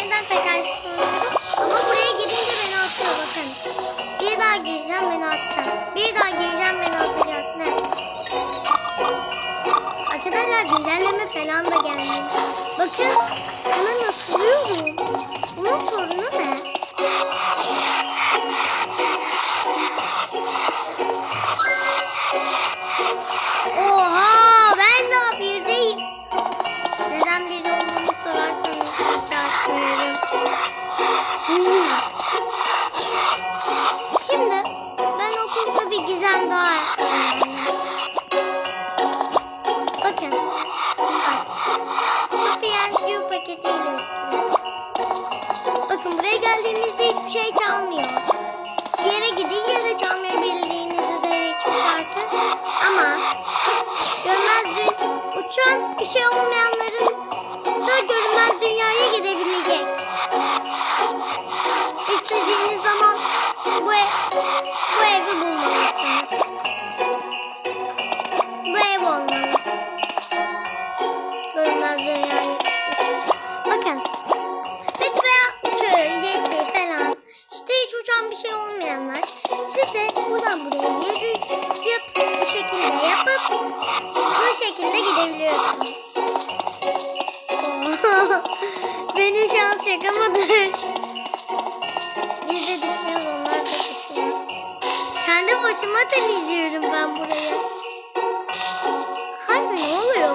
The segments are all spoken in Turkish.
yeniden tekrar istiyorum. Ama buraya girince beni atıyor bakın. Bir daha gireceğim beni atacak. Bir daha gireceğim beni atacak. Ne? Arkadaşlar güncelleme falan da gelmiş. Bakın hemen atılıyorum. Bunun sorunu ne? Şey olmayanların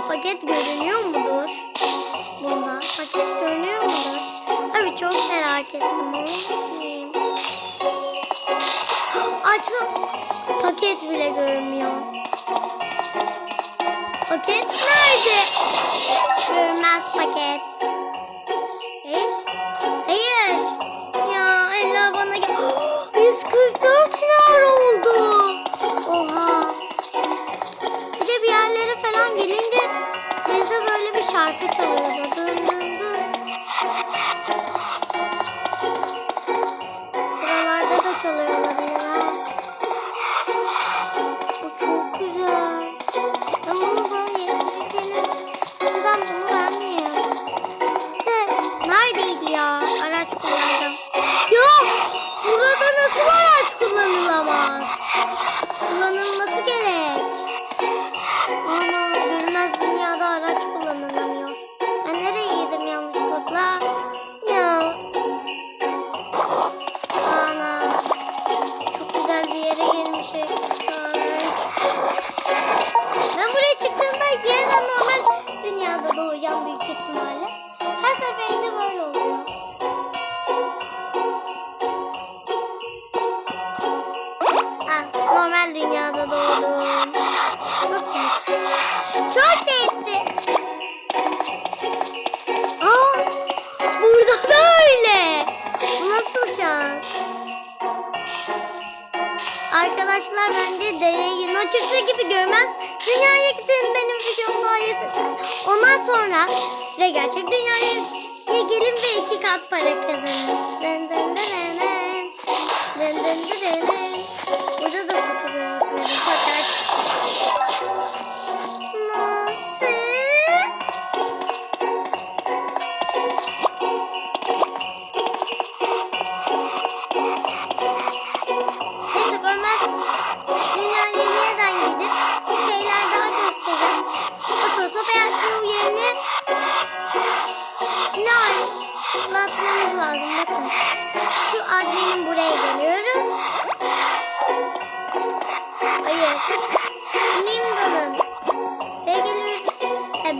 Paket görünüyor mudur? Bunda paket görünüyor mudur? Abi çok merak ettim. Açtım. Paket bile görünmüyor. Paket nerede? Görünmez paket. Ya? Araç kullanacağım. Yok! Burada nasıl araç kullanılamaz? Kullanılması gerek. Arkadaşlar bence deneyin. O çıktığı gibi görmez. Dünyaya gidin benim videom sayesinde. Ondan sonra ve gerçek dünyaya gelin ve iki kat para kazanın. Dın dın dın dın dın. Dın dın dın dın dın. Burada da kutu görünmüyor. Fakat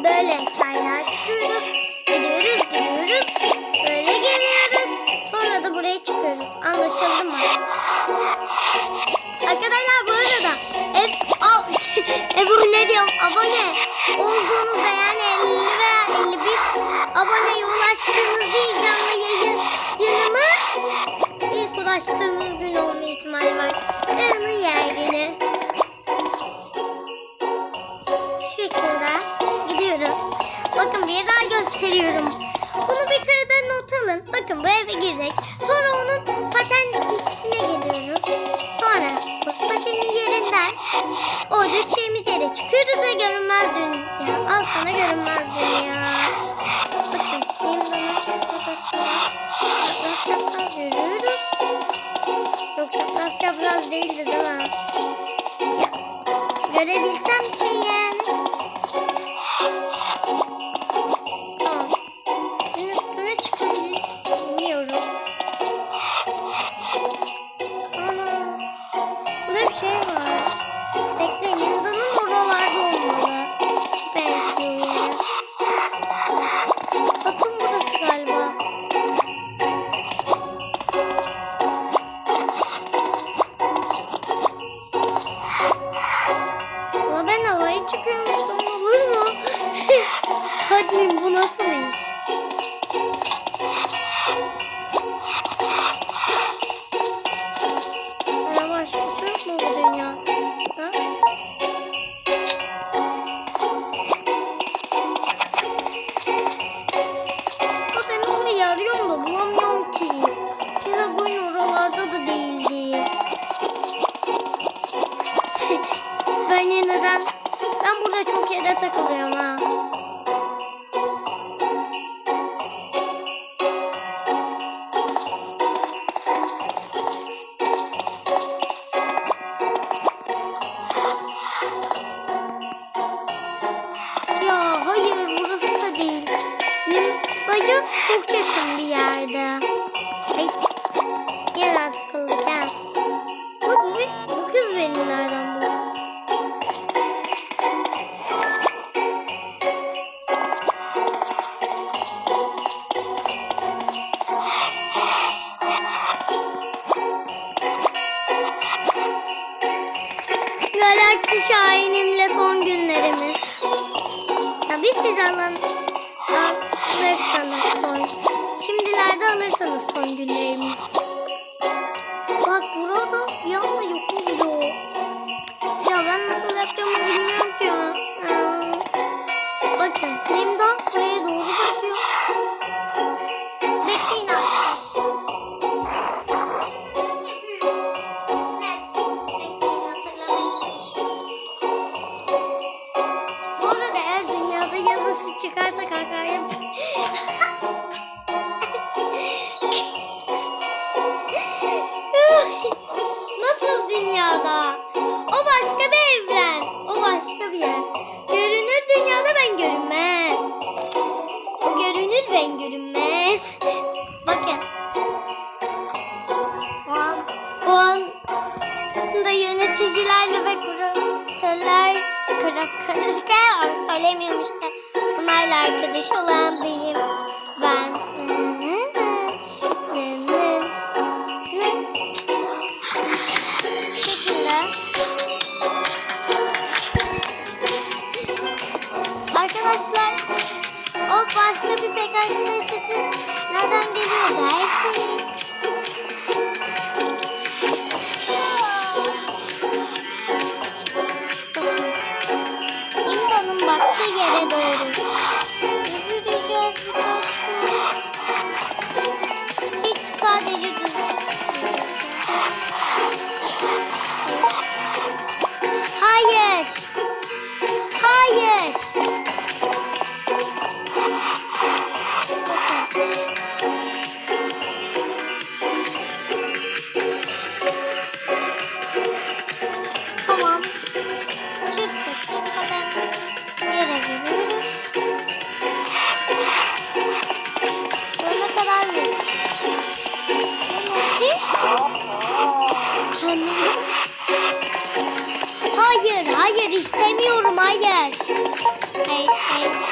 böyle çaylar çıkıyoruz. Gidiyoruz gidiyoruz. Böyle geliyoruz. Sonra da buraya çıkıyoruz. Anlaşıldı mı? Arkadaşlar bu arada ev, al, abone diyorum abone olduğunuzda yani 50 veya 51 aboneye seviyorum. Bunu bir kağıda not alın. Bakın bu eve girdik. Sonra onun paten pistine geliyoruz. Sonra buz pateni yerinden o düşeceğimiz yere çıkıyoruz ve görünmez dünya. Al sana görünmez dünya. Bakın benim donatım yürüyoruz. Yok çapraz çapraz değildi değil mi? Ya, görebilsem şey başkası yok mu bu dünya? Ha? söylemiyorum işte. Bunlarla arkadaş olan benim ben. hey, hey.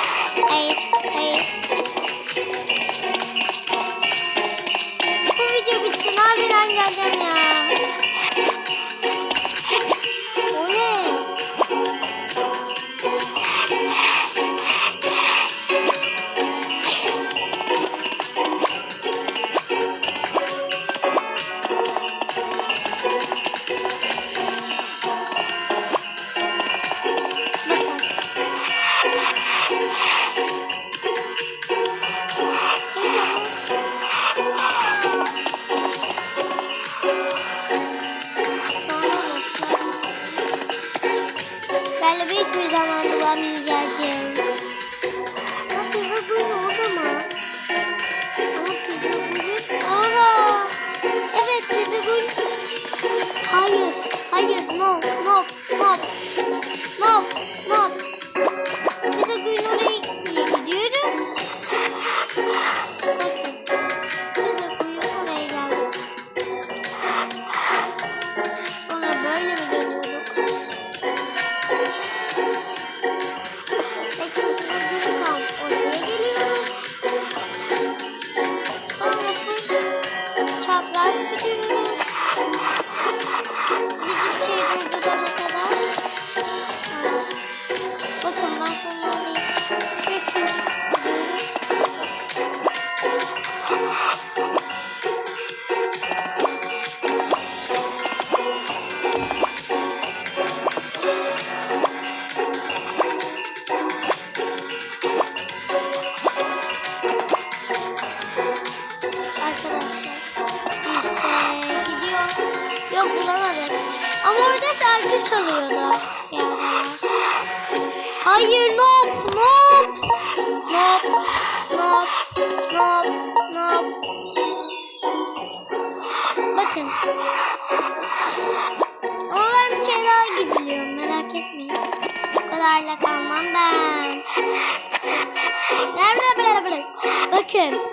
Chicken.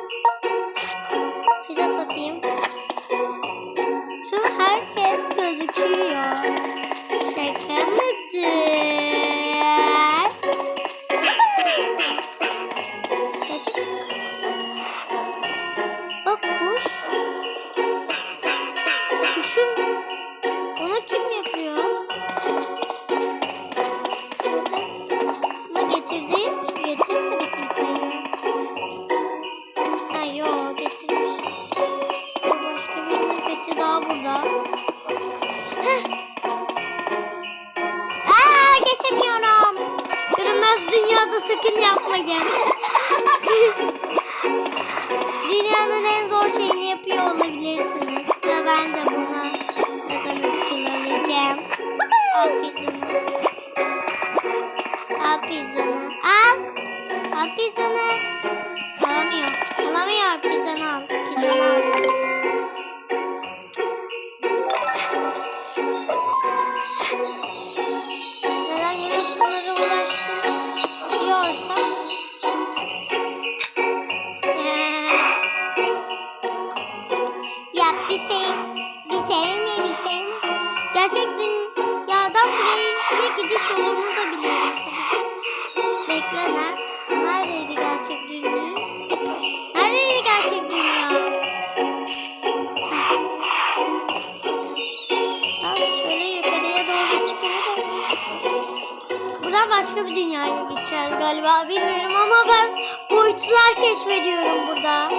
aklıma geldi. Dünyanın en zor şeyini yapıyor olabilirsiniz. Ve ben de buna kazanmak için öleceğim. Al pizzanı. Al pizzanı. Al. Al pizzanı. Alamıyor. Alamıyor pizzanı al. beklenen neredeydi gerçek dünya? Neredeydi gerçek dünya? Tamam şöyle yukarıya doğru çıkıyoruz. Buradan başka bir dünyaya gideceğiz galiba bilmiyorum ama ben boyutlar keşfediyorum burada.